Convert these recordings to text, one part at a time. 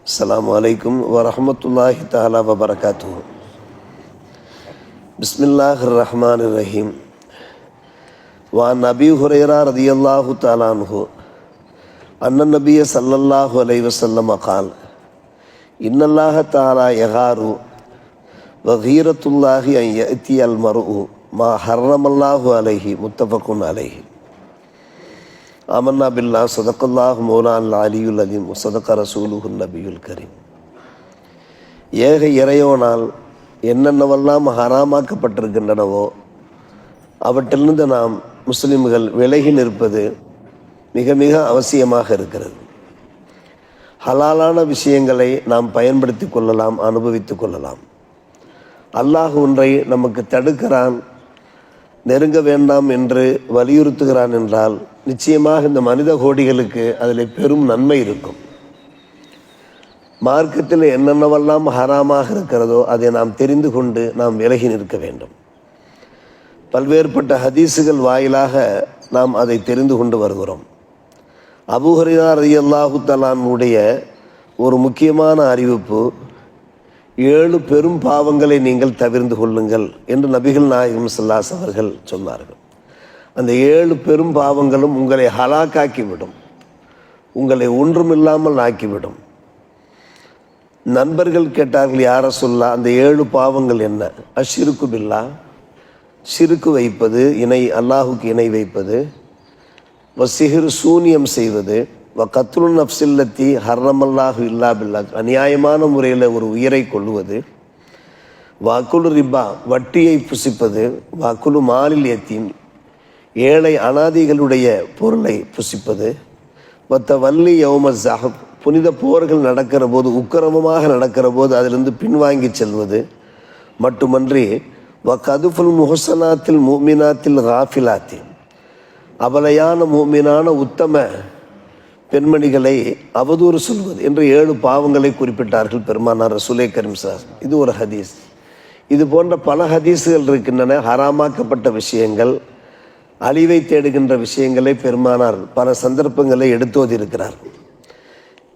السلام عليكم ورحمة الله تعالى وبركاته. بسم الله الرحمن الرحيم. وعن أبي هريرة رضي الله تعالى عنه أن النبي صلى الله عليه وسلم قال إن الله تعالى يغار وغيرة الله أن يأتي المرء ما حرم الله عليه متفق عليه. ஆமன்னா பில்லா சதக்குல்லாஹ் மௌலான் அலியுல் அலிம் சதக்க ரசூலுஹுல் நபியுல் கரீம். ஏக இறையோனால் என்னென்னவெல்லாம் ஹராமாக்கப்பட்டிருக்கின்றனவோ அவற்றிலிருந்து நாம் முஸ்லிம்கள் விலகி நிற்பது மிக மிக அவசியமாக இருக்கிறது. ஹலாலான விஷயங்களை நாம் பயன்படுத்தி கொள்ளலாம் அனுபவித்து கொள்ளலாம். அல்லாஹ் ஒன்றை நமக்கு தடுக்கிறான் நெருங்க வேண்டாம் என்று வலியுறுத்துகிறான் என்றால் நிச்சயமாக இந்த மனித கோடிகளுக்கு அதில் பெரும் நன்மை இருக்கும். மார்க்கத்தில் என்னென்னவெல்லாம் ஹராமாக இருக்கிறதோ அதை நாம் தெரிந்து கொண்டு நாம் விலகி நிற்க வேண்டும். பல்வேறுபட்ட ஹதீஸுகள் வாயிலாக நாம் அதை தெரிந்து கொண்டு வருகிறோம். அபுஹரிதா ரதியல்லாஹு தலானுடைய ஒரு முக்கியமான அறிவிப்பு ஏழு பெரும் பாவங்களை நீங்கள் தவிர்ந்து கொள்ளுங்கள் என்று நபிகள் நாயகம் சல்லாஸ் அவர்கள் சொன்னார்கள். அந்த ஏழு பெரும் பாவங்களும் உங்களை ஹலாக்காக்கிவிடும். உங்களை ஒன்றுமில்லாமல் ஆக்கிவிடும். நண்பர்கள் கேட்டார்கள் யார சொல்லா அந்த ஏழு பாவங்கள் என்ன? அஷிருக்கு பில்லா. சிறுக்கு வைப்பது இணை அல்லாஹுக்கு இணை வைப்பது. வசிஹிர் சூனியம் செய்வது. வ கத்ருல் நப்சில்லத்தி ஹர்ரமல்லாஹு இல்லா பில்லா. அநியாயமான முறையில் ஒரு உயிரை கொள்ளுவது வாக்குலு ரிபா. வட்டியை புசிப்பது. வாக்குலு மாலில் எத்தீம் ஏழை அனாதிகளுடைய பொருளை புசிப்பது மற்ற வல்லி யௌம ஜஹப் புனித போர்கள் நடக்கிற போது உக்கிரமமாக நடக்கிற போது அதிலிருந்து பின்வாங்கி செல்வது மட்டுமன்றி வ கதுஃபுல் முஹசனாத்தில் மூமினாத்தில் காஃபிலாத்தில் அபலையான மூமினான உத்தம பெண்மணிகளை அவதூறு சொல்வது என்று ஏழு பாவங்களை குறிப்பிட்டார்கள் பெருமானார் ரசூலே கரீம் சார். இது ஒரு ஹதீஸ். இது போன்ற பல ஹதீஸுகள் இருக்கின்றன ஹராமாக்கப்பட்ட விஷயங்கள் அழிவை தேடுகின்ற விஷயங்களை பெருமானார் பல சந்தர்ப்பங்களை எடுத்தோதி இருக்கிறார்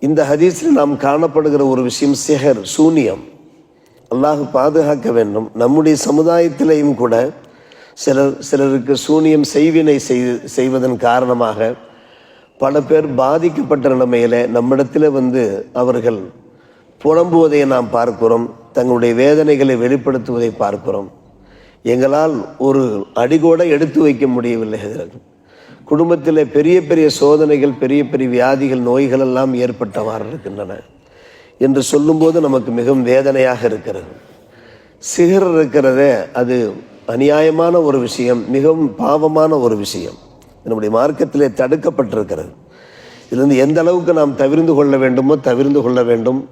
இந்த ஹதீஸில் நாம் காணப்படுகிற ஒரு விஷயம் சிஹர் சூனியம். அல்லாஹ் பாதுகாக்க வேண்டும். நம்முடைய சமுதாயத்திலேயும் கூட சிலர் சிலருக்கு சூனியம் செய்வினை செய் செய்வதன் காரணமாக பல பேர் பாதிக்கப்பட்ட நிலைமையில் நம்மிடத்தில் வந்து அவர்கள் புலம்புவதை நாம் பார்க்கிறோம் தங்களுடைய வேதனைகளை வெளிப்படுத்துவதை பார்க்கிறோம். எங்களால் ஒரு அடிகூட எடுத்து வைக்க முடியவில்லை. ஹஜரத் குடும்பத்தில் பெரிய பெரிய சோதனைகள் பெரிய பெரிய வியாதிகள் நோய்கள் எல்லாம் ஏற்பட்டவாறு இருக்கின்றன என்று சொல்லும்போது நமக்கு மிகவும் வேதனையாக இருக்கிறது. சிகர் இருக்கிறதே அது அநியாயமான ஒரு விஷயம் மிகவும் பாவமான ஒரு விஷயம். நம்முடைய மார்க்கத்திலே தடுக்கப்பட்டிருக்கிறது. இதுலேருந்து எந்த அளவுக்கு நாம் தவிர்ந்து கொள்ள வேண்டுமோ தவிர்ந்து கொள்ள வேண்டும்.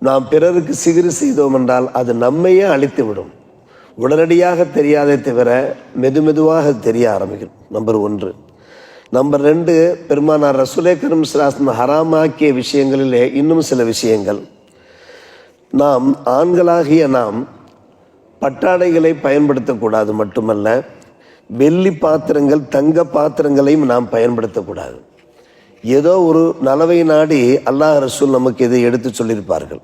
நாம் பிறருக்கு சிகிரு செய்தோம் என்றால் அது நம்மையே அழித்து விடும் உடனடியாக தெரியாதே தவிர மெது மெதுவாக தெரிய ஆரம்பிக்கும். நம்பர் ஒன்று. நம்பர் ரெண்டு பெருமானார் ரசுலே கரும் சிராசன் ஹராமாக்கிய விஷயங்களிலே இன்னும் சில விஷயங்கள். நாம் ஆண்களாகிய நாம் பட்டாடைகளை பயன்படுத்தக்கூடாது மட்டுமல்ல வெள்ளி பாத்திரங்கள் தங்க பாத்திரங்களையும் நாம் பயன்படுத்தக்கூடாது ஏதோ ஒரு நலவை நாடி அல்லாஹ் ரசூல் நமக்கு இதை எடுத்து சொல்லியிருப்பார்கள்.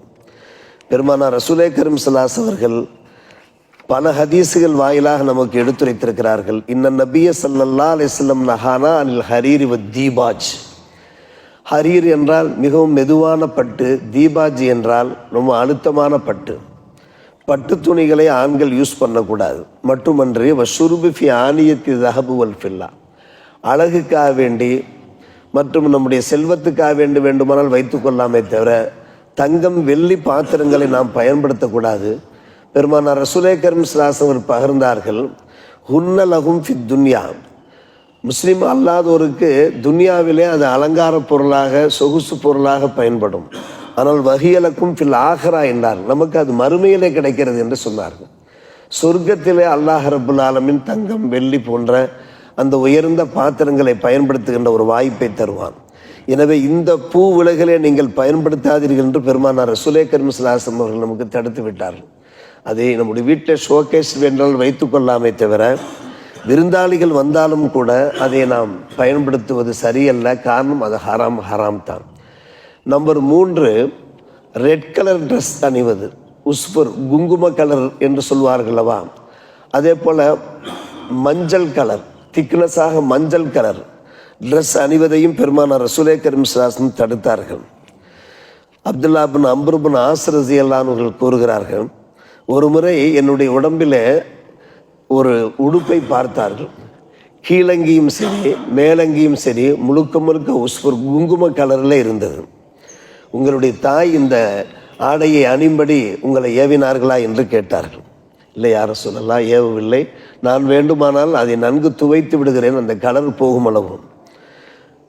பெருமானார் ரசூலே கரும் சிலாஸ் அவர்கள் பல ஹதீஸுகள் வாயிலாக நமக்கு எடுத்துரைத்திருக்கிறார்கள். இன்ன நபிய சல்லல்லா அலிஸ்லம் நஹானா அனில் ஹரீர் வ தீபாஜ். ஹரீர் என்றால் மிகவும் மெதுவான பட்டு தீபாஜ் என்றால் ரொம்ப அழுத்தமான பட்டு. பட்டு துணிகளை ஆண்கள் யூஸ் பண்ணக்கூடாது. மட்டுமன்றி வஷுருபிஃபி ஆனியத்தி தஹபு வல் ஃபில்லா. அழகுக்காக வேண்டி மற்றும் நம்முடைய செல்வத்துக்காக வேண்டி வேண்டுமானால் வைத்துக்கொள்ளாமே தவிர தங்கம் வெள்ளி பாத்திரங்களை நாம் பயன்படுத்தக்கூடாது. பெருமானார் ரசுலே கரும் அவர் பகிர்ந்தார்கள் ஹுன்னலகும் ஃபி துன்யா. முஸ்லீம் அல்லாதோருக்கு துன்யாவிலே அது அலங்கார பொருளாக சொகுசு பொருளாக பயன்படும். ஆனால் வகியலக்கும் ஃபில் ஆஹரா என்றார். நமக்கு அது மறுமையிலே கிடைக்கிறது என்று சொன்னார்கள். சொர்க்கத்திலே அல்லாஹ் ரபுல் ஆலமின் தங்கம் வெள்ளி போன்ற அந்த உயர்ந்த பாத்திரங்களை பயன்படுத்துகின்ற ஒரு வாய்ப்பை தருவான். எனவே இந்த பூ உலகிலே நீங்கள் பயன்படுத்தாதீர்கள் என்று பெருமானார் ரசுலே கரிமஸ்லாசம் அவர்கள் நமக்கு தடுத்து விட்டார்கள். அதை நம்முடைய வீட்டில் ஷோகேஸ் வேண்டால் வைத்துக்கொள்ளாமே தவிர விருந்தாளிகள் வந்தாலும் கூட அதை நாம் பயன்படுத்துவது சரியல்ல காரணம் அது ஹராம் ஹராம் தான். நம்பர் மூன்று ரெட் கலர் ட்ரெஸ் அணிவது. உஸ்பர் குங்கும கலர் என்று சொல்வார்களவா அதே போல் மஞ்சள் கலர் திக்னஸாக மஞ்சள் கலர் ட்ரெஸ் அணிவதையும் பெருமானார் ரசூலே கரீம் தடுத்தார்கள். அப்துல்லா பின் அம்ருபின் ஆசிரசியல்லானவர்கள் கூறுகிறார்கள் ஒரு முறை என்னுடைய உடம்பில் ஒரு உடுப்பை பார்த்தார்கள். கீழங்கியும் சரி மேலங்கியும் சரி முழுக்க முழுக்க ஒரு குங்கும கலரில் இருந்தது. உங்களுடைய தாய் இந்த ஆடையை அணிம்படி உங்களை ஏவினார்களா என்று கேட்டார்கள். இல்லை யாரும் சொல்லலாம் ஏவவில்லை. நான் வேண்டுமானால் அதை நன்கு துவைத்து விடுகிறேன் அந்த கலர் போகும் அளவும்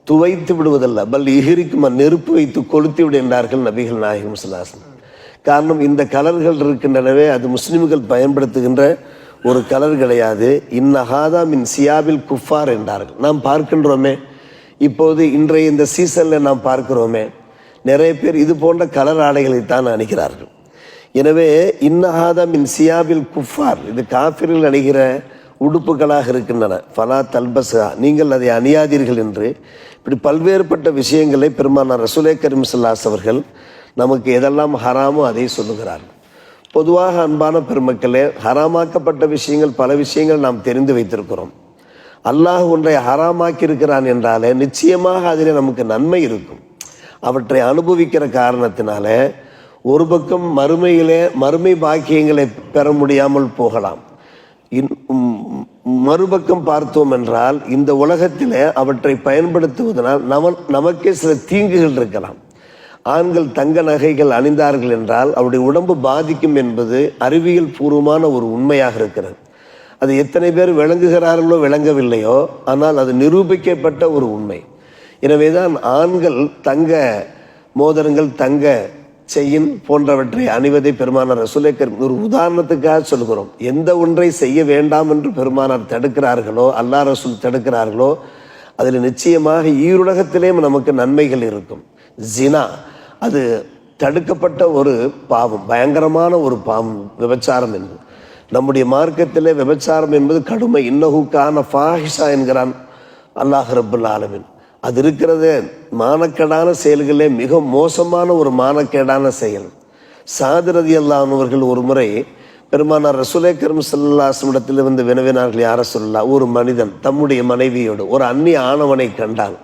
துவைத்து விடுவதல்ல பல் இகிரிக்கும் நெருப்பு வைத்து கொளுத்தி விடு என்றார்கள் நபிகள் நாயகம் சுல்லாசன் காரணம் இந்த கலர்கள் இருக்கின்றனவே அது முஸ்லிம்கள் பயன்படுத்துகின்ற ஒரு கலர் கிடையாது. இன்னஹாதா மின் சியாபில் குஃபார் என்றார்கள். நாம் பார்க்கின்றோமே. இப்போது இன்றைய இந்த சீசனில் நாம் பார்க்கிறோமே. நிறைய பேர் இது போன்ற கலர் ஆடைகளைத்தான் அணிகிறார்கள். எனவே இன்னஹாதா மின் சியாபில் குஃபார் இது காஃபிரில் அணிகிற உடுப்புகளாக இருக்கின்றன. ஃபலா தல்பசா நீங்கள் அதை அணியாதீர்கள் என்று. இப்படி பல்வேறுபட்ட விஷயங்களை பெருமானார் ரசுலே கரிமசல்லாஸ் அவர்கள் நமக்கு எதெல்லாம் ஹராமோ அதை சொல்லுகிறார். பொதுவாக அன்பான பெருமக்களே ஹராமாக்கப்பட்ட விஷயங்கள் பல விஷயங்கள் நாம் தெரிந்து வைத்திருக்கிறோம். அல்லாஹ் ஒன்றை ஹராமாக்கி இருக்கிறான் என்றாலே நிச்சயமாக அதில் நமக்கு நன்மை இருக்கும். அவற்றை அனுபவிக்கிற காரணத்தினால ஒரு பக்கம் மறுமையிலே மறுமை பாக்கியங்களை பெற முடியாமல் போகலாம். இன்- மறுபக்கம் பார்த்தோம் என்றால் இந்த உலகத்திலே அவற்றை பயன்படுத்துவதனால் நம நமக்கே சில தீங்குகள் இருக்கலாம். ஆண்கள் தங்க நகைகள் அணிந்தார்கள் என்றால் அவருடைய உடம்பு பாதிக்கும் என்பது அறிவியல் பூர்வமான ஒரு உண்மையாக இருக்கிறது. அது எத்தனை பேர் விளங்குகிறார்களோ விளங்கவில்லையோ ஆனால் அது நிரூபிக்கப்பட்ட ஒரு உண்மை. எனவேதான் ஆண்கள் தங்க மோதிரங்கள் தங்க செயின் போன்றவற்றை அணிவதை பெருமானார் ரசூலேக்கர் ஒரு உதாரணத்துக்காக சொல்கிறோம். எந்த ஒன்றை செய்ய வேண்டாம் என்று பெருமானார் தடுக்கிறார்களோ அல்லா ரசூல் தடுக்கிறார்களோ அதில் நிச்சயமாக ஈருலகத்திலேயும் நமக்கு நன்மைகள் இருக்கும். ஜினா அது தடுக்கப்பட்ட ஒரு பாவம் பயங்கரமான ஒரு பாவம் விபச்சாரம் என்பது. நம்முடைய மார்க்கத்திலே விபச்சாரம் என்பது கடுமை. இன்னகுக்கான ஃபாஹிஷா என்கிறான் அல்லாஹ் ரபுல் ஆலமின். அது இருக்கிறது மானக்கேடான செயல்களே மிக மோசமான ஒரு மானக்கேடான செயல். சாதிரதி அல்லானவர்கள் ஒரு முறை பெருமானார் ரசுலே கரும் சல்லாசமிடத்தில் வந்து வினவினார்கள் யார சொல்லலாம் ஒரு மனிதன் தம்முடைய மனைவியோடு ஒரு அந்நிய ஆணவனை கண்டான்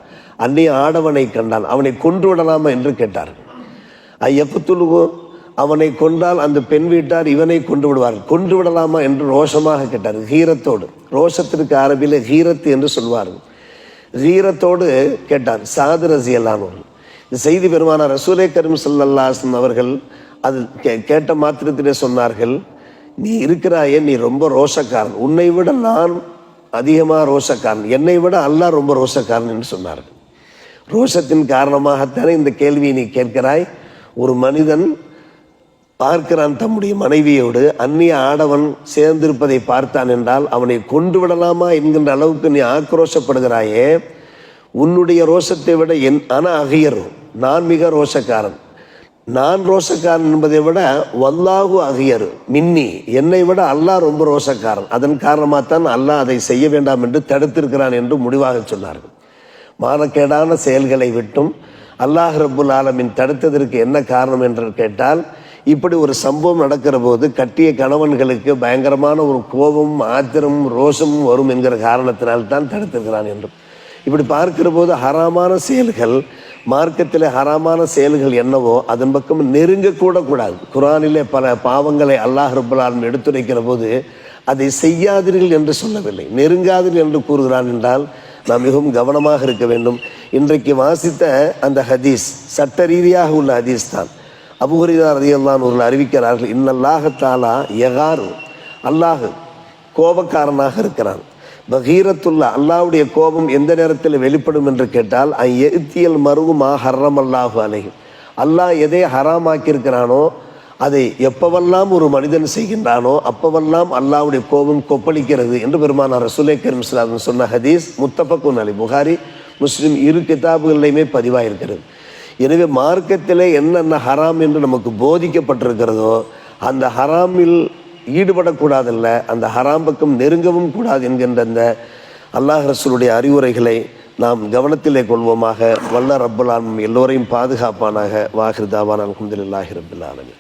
அந்நிய ஆடவனை கண்டான் அவனை கொன்று விடலாமா? என்று கேட்டார்கள். ஐயக்குத்துலுகோ அவனை கொண்டால் அந்த பெண் வீட்டார் இவனை கொண்டு விடுவார்கள் கொண்டு விடலாமா என்று ரோஷமாக கேட்டார். ஹீரத்தோடு. ரோஷத்திற்கு அரபியில் ஹீரத் என்று சொல்வார்கள். ஹீரத்தோடு கேட்டார் சாது ரசியல்லானவர்கள் இந்த செய்தி பெருமானார் ரசூலே கரும் ஸல்லல்லாஹு அவர்கள் அது கே- கேட்ட மாத்திரத்திலே சொன்னார்கள் நீ இருக்கிறாயே நீ ரொம்ப ரோஷக்காரன். உன்னை விட நான் அதிகமாக ரோஷக்காரன். என்னை விட அல்லாஹ் ரொம்ப ரோஷக்காரன் என்று சொன்னார்கள். ரோஷத்தின் காரணமாகத்தானே இந்த கேள்வியை நீ கேட்கிறாய்? ஒரு மனிதன் பார்க்கிறான் தம்முடைய மனைவியோடு அந்நிய ஆடவன் சேர்ந்திருப்பதை பார்த்தான் என்றால் அவனை கொண்டு விடலாமா என்கின்ற அளவுக்கு நீ ஆக்ரோஷப்படுகிறாயே. உன்னுடைய ரோஷத்தை விட என் அன அகையர் நான் மிக ரோஷக்காரன். நான் ரோஷக்காரன் என்பதை விட வல்லாகு அகையர் மின்னி என்னை விட அல்லாஹ் ரொம்ப ரோஷக்காரன். அதன் காரணமாகத்தான் அல்லாஹ் அதை செய்ய வேண்டாம் என்று தடுத்திருக்கிறான் என்று முடிவாக சொன்னார்கள். மானக்கேடான செயல்களை விட்டும் அல்லாஹ் ரபுல் ஆலமின் தடுத்ததற்கு என்ன காரணம் என்று கேட்டால் இப்படி ஒரு சம்பவம் நடக்கிற போது கட்டிய கணவன்களுக்கு பயங்கரமான ஒரு கோபம் ஆத்திரமும் ரோஷமும் வரும் என்கிற காரணத்தினால் தான் தடுத்திருக்கிறான் என்றும் இப்படி பார்க்கிற போது ஹராமான செயல்கள் மார்க்கத்தில் ஹராமான செயல்கள் என்னவோ அதன் பக்கம் நெருங்கக்கூட கூடாது. குரானிலே பல பாவங்களை அல்லாஹ் ரபுல்லாலும் எடுத்துரைக்கிற போது அதை செய்யாதீர்கள் என்று சொல்லவில்லை. நெருங்காதீர்கள் என்று கூறுகிறான் என்றால் நாம் மிகவும் கவனமாக இருக்க வேண்டும். இன்றைக்கு வாசித்த அந்த ஹதீஸ் சட்ட ரீதியாக உள்ள ஹதீஸ் தான். அபுஹரிதா ரதியல்லான் அவர்கள் அறிவிக்கிறார்கள் இன்னல்லாஹ தாலா யகாரு. அல்லாஹ் கோபக்காரனாக இருக்கிறான். பகீரத்துல்லா அல்லாஹ்வுடைய கோபம் எந்த நேரத்தில் வெளிப்படும் என்று கேட்டால் எத்தியல் மருவுமா ஹர்ரம் அல்லாஹு அலையும் அல்லாஹ் எதை ஹராமாக்கியிருக்கிறானோ அதை எப்பவெல்லாம் ஒரு மனிதன் செய்கின்றானோ அப்பவெல்லாம் அல்லாவுடைய கோபம் கொப்பளிக்கிறது என்று பெருமானார் ரசூலே கரீம் இஸ்லாம் சொன்ன ஹதீஸ் முத்தபக்குன் அலி புகாரி முஸ்லீம் இரு கிதாபுகளிலுமே பதிவாயிருக்கிறது. எனவே மார்க்கத்தில் என்னென்ன ஹராம் என்று நமக்கு போதிக்கப்பட்டிருக்கிறதோ அந்த ஹராமில் ஈடுபடக்கூடாதல்ல அந்த ஹராம் பக்கம் நெருங்கவும் கூடாது என்கின்ற அந்த அல்லாஹ் ரசூலுடைய அறிவுரைகளை நாம் கவனத்திலே கொள்வோமாக. வல்ல ரப்பலான் எல்லோரையும் பாதுகாப்பானாக. வாஹிர் அலமதுல்லாஹி அல்ஹம்துலில்லாஹி